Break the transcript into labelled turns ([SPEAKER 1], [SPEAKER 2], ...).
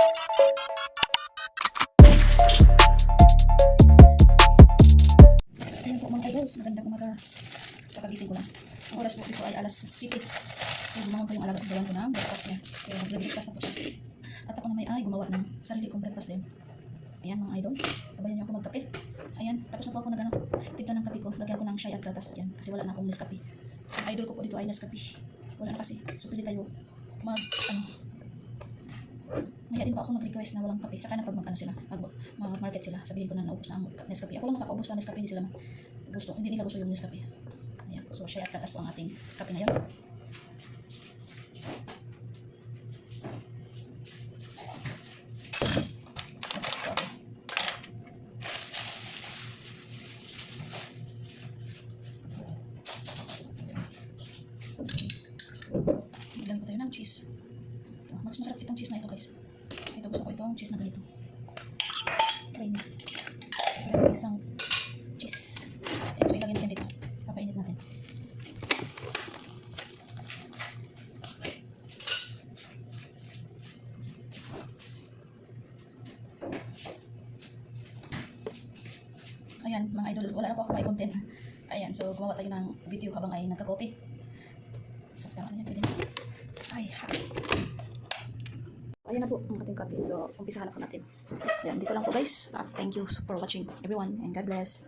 [SPEAKER 1] Ayan po mga idols, magandang umagas. Kakagising ko lang. Ang oras po dito ay alas 7. So gumawa ko yung alaga ko ko ng breakfast niya. Kaya mag-breakfast na po siya. At ako naman ay gumawa ng sarili kong breakfast din. Ayan mga idol, sabayan niyo ako magkape. Ayan, tapos na po ako nag ano, tignan ng kape ko. Lagyan ko ng chai at gatas po. Kasi wala na akong Nescafe. Ang idol ko po dito ay Nescafe. Wala na kasi. So pwede tayo mag, ano, Maya din pa ako nag-request na walang kape. Saka na pag mag-ano sila, mag, market sila, sabihin ko na naubos na ang Nescafe. Ako lang nakakaubos na Nescafe, hindi sila gusto, hindi nila gusto yung Nescafe. Ayan. So, share at katas po ang ating kape ngayon. Maglagay ko tayo cheese. Ito, mas masarap itong cheese na ito guys. Ito gusto ko itong cheese na ganito. Creamy. Ilagay ko isang cheese. Ito ilagay natin dito. Papainit natin. Ayan, mga idol, wala na po ako may content. Ayan, so gumawa tayo ng video habang ay nagka-copy. So, tama na yan, pwede na. Ay, ha. Ayan na po ang ating copy. So, umpisahan na po natin. Ayan, dito lang po guys. Ah, thank you for watching everyone and God bless.